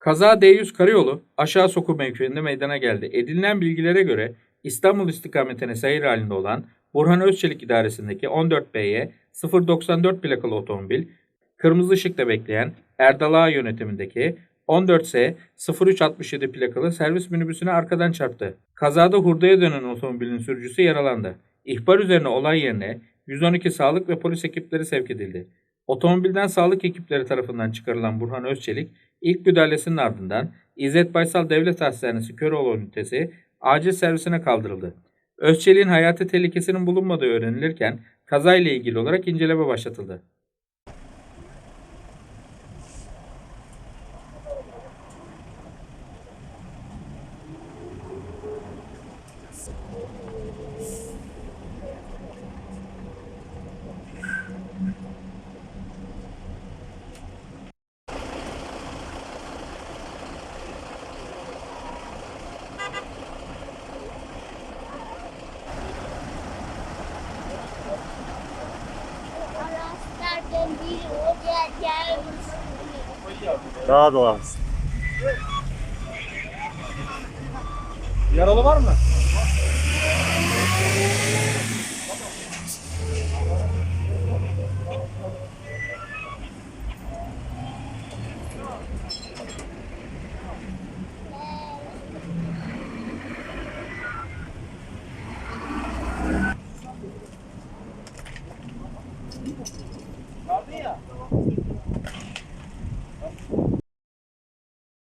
Kaza D100 karayolu aşağı soku mevkiinde meydana geldi. Edinilen bilgilere göre İstanbul istikametine seyir halinde olan Burhan Özçelik idaresindeki 14B'ye 094 plakalı otomobil, kırmızı ışıkta bekleyen Erdal Ağa yönetimindeki 14S 0367 plakalı servis minibüsüne arkadan çarptı. Kazada hurdaya dönen otomobilin sürücüsü yaralandı. İhbar üzerine olay yerine 112 sağlık ve polis ekipleri sevk edildi. Otomobilden sağlık ekipleri tarafından çıkarılan Burhan Özçelik ilk müdahalesinin ardından İzzet Baysal Devlet Hastanesi Köroğlu ünitesi acil servisine kaldırıldı. Özçelik'in hayati tehlikesinin bulunmadığı öğrenilirken kazayla ilgili olarak inceleme başlatıldı. Daha dolaşsın. Yaralı var mı? Aldın ya.